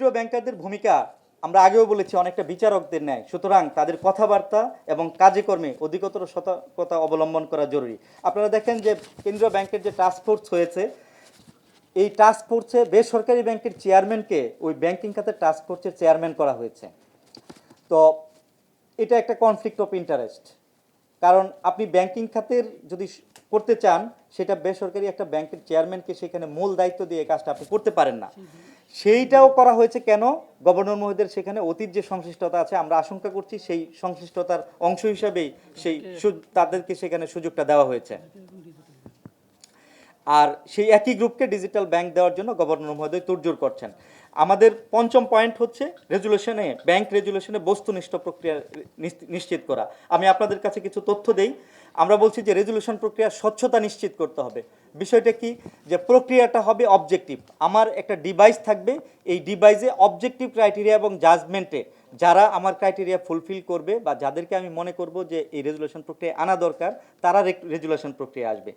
কেন্দ্রীয় ব্যাংকারদের ভূমিকা আমরা আগেও বলেছি, অনেকটা বিচারকদের ন্যায়। সুতরাং তাদের কথাবার্তা এবং কাজে কর্মে অধিকতর সতর্কতা অবলম্বন করা জরুরি। আপনারা দেখেন যে কেন্দ্রীয় ব্যাংকের যে টাস্ক ফোর্স হয়েছে, এই টাস্ক ফোর্সে বেসরকারি ব্যাংকের চেয়ারম্যানকে ওই ব্যাংকিং খাতের টাস্ক ফোর্সের চেয়ারম্যান করা হয়েছে। তো এটা একটা কনফ্লিক্ট অফ ইন্টারেস্ট কারণ আপনি ব্যাংকিং খাতের যদি করতে চান, সেটা বেসরকারি একটা ব্যাংকের চেয়ারম্যানকে সেখানে মূল দায়িত্ব দিয়ে কাজটা আপনি করতে পারেন না। সেইটাও করা হয়েছে কেন? গভর্নর মহোদয়ের সেখানে অতীত যে সংশ্লিষ্টতা আছে, আমরা আশঙ্কা করছি সেই সংশ্লিষ্টতার অংশ হিসাবেই সেই তাদেরকে সেখানে সুযোগটা দেওয়া হয়েছে। আর সেই একই গ্রুপকে ডিজিটাল ব্যাংক দেওয়ার জন্য গভর্নর মহোদয় তোড়জোড় করছেন। আমাদের পঞ্চম পয়েন্ট হচ্ছে রেজুলেশনে ব্যাংক রেজুলেশনে বস্তুনিষ্ঠ প্রক্রিয়া নিশ্চিত করা। আমি আপনাদের কাছে কিছু তথ্য দেই। আমরা বলছি যে রেজুলেশন প্রক্রিয়ার স্বচ্ছতা নিশ্চিত করতে হবে। বিষয়টা কি? যে প্রক্রিয়াটা হবে অবজেক্টিভ আমার একটা ডিভাইস থাকবে। এই ডিভাইসে অবজেক্টিভ ক্রাইটেরিয়া এবং জাজমেন্টে যারা আমার ক্রাইটেরিয়া ফুলফিল করবে বা যাদেরকে আমি মনে করব যে এই রেজুলেশন প্রক্রিয়া আনা দরকার, তারা রেজুলেশন প্রক্রিয়া আসবে।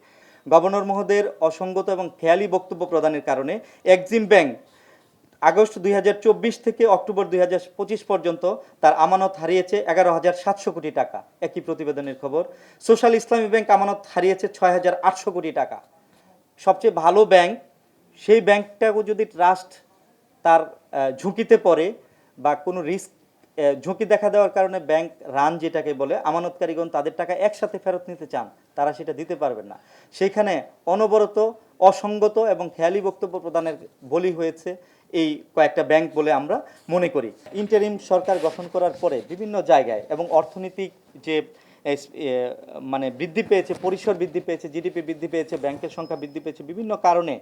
গভর্নর মহোদয়ের অসঙ্গত এবং খেয়ালি বক্তব্য প্রদানের কারণে এক্সিম ব্যাংক আগস্ট দুই হাজার চব্বিশ থেকে অক্টোবর দুই হাজার পঁচিশ পর্যন্ত তার আমানত হারিয়েছে এগারো হাজার সাতশো কোটি টাকা। একই প্রতিবেদনের খবর, সোশ্যাল ইসলামী ব্যাংক আমানত হারিয়েছে ছয় হাজার আটশো কোটি টাকা। সবচেয়ে ভালো ব্যাংক, সেই ব্যাংকটাকে যদি ট্রাস্ট তার ঝুঁকিতে পড়ে বা কোনো রিস্ক ঝুঁকি দেখা দেওয়ার কারণে ব্যাংক রান যেটাকে বলে, আমানতকারীগণ তাদের টাকা একসাথে ফেরত নিতে চান, তারা সেটা দিতে পারবেন না। সেইখানে অনবরত অসঙ্গত এবং খেয়ালি বক্তব্য প্রদানের বলি হয়েছে এই কয়েকটা ব্যাংক বলে আমরা মনে করি। ইন্টারিম সরকার গঠন করার পরে বিভিন্ন জায়গায় এবং অর্থনৈতিক যে মানে বৃদ্ধি পেয়েছে, পরিসর বৃদ্ধি পেয়েছে, জিডিপি বৃদ্ধি পেয়েছে, ব্যাংকের সংখ্যা বৃদ্ধি পেয়েছে বিভিন্ন কারণে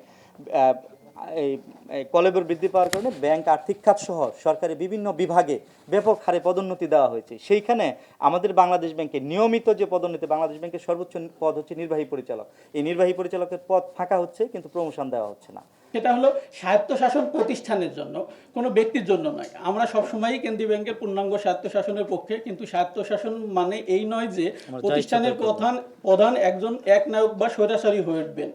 এই কলেবর বৃদ্ধি পাওয়ার কারণে ব্যাংক আর্থিক খাত সহ সরকারি বিভিন্ন বিভাগে ব্যাপক হারে পদোন্নতি দেওয়া হয়েছে। সেইখানে আমাদের বাংলাদেশ ব্যাংকে নিয়মিত যে পদোন্নতি বাংলাদেশ ব্যাংকের সর্বোচ্চ পদ হচ্ছে নির্বাহী পরিচালক। এই নির্বাহী পরিচালকের পদ ফাঁকা হচ্ছে কিন্তু প্রমোশন দেওয়া হচ্ছে না। সেটা হলো স্বায়ত্তশাসন প্রতিষ্ঠানের জন্য কোনো ব্যক্তির জন্য নয়। আমরা সবসময়ই কেন্দ্রীয় ব্যাংকের পূর্ণাঙ্গ স্বায়ত্তশাসনের পক্ষে কিন্তু স্বায়ত্তশাসন মানে এই নয় যে প্রতিষ্ঠানের প্রধান প্রধান একজন এক নায়ক বা স্বৈরাচারী হয়ে উঠবেন।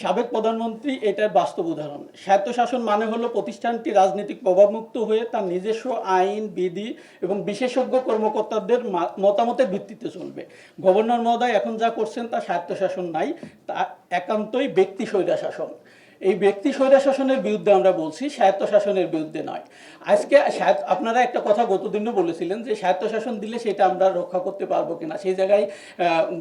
সাবেক প্রধানমন্ত্রী এটার বাস্তব উদাহরণ। স্বায়ত্তশাসন মানে হলো প্রতিষ্ঠানটি রাজনৈতিক প্রভাবমুক্ত হয়ে তার নিজস্ব আইন, বিধি এবং বিশেষজ্ঞ কর্মকর্তাদের মতামতের ভিত্তিতে চলবে। গভর্নর মহোদয় এখন যা করছেন তা স্বায়ত্তশাসন নাই, তা একান্তই ব্যক্তি স্বৈরাশাসন। এই ব্যক্তি স্বৈরাশাসনের বিরুদ্ধে আমরা বলছি, স্বায়ত্তশাসনের বিরুদ্ধে নয়। আজকে স্বায়ত্ত- আপনারা একটা কথা গতদিনও বলেছিলেন যে স্বায়ত্তশাসন দিলে সেটা আমরা রক্ষা করতে পারব কিনা, সেই জায়গায়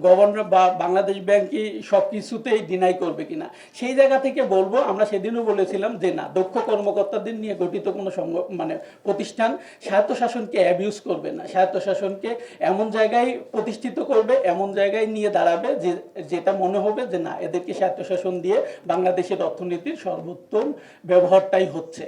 গভর্নর বা বাংলাদেশ ব্যাংকই সব কিছুতেই ডিনাই করবে কিনা, সেই জায়গা থেকে বলব, আমরা সেদিনও বলেছিলাম যে না, দক্ষ কর্মকর্তাদের নিয়ে গঠিত কোনো মানে প্রতিষ্ঠান স্বায়ত্তশাসনকে অ্যাবিউজ করবে না। স্বায়ত্তশাসনকে এমন জায়গায় প্রতিষ্ঠিত করবে, এমন জায়গায় নিয়ে দাঁড়াবে যে, যেটা মনে হবে যে না, এদেরকে স্বায়ত্তশাসন দিয়ে বাংলাদেশের অর্থনীতির সর্বোত্তম ব্যবহারটাই হচ্ছে।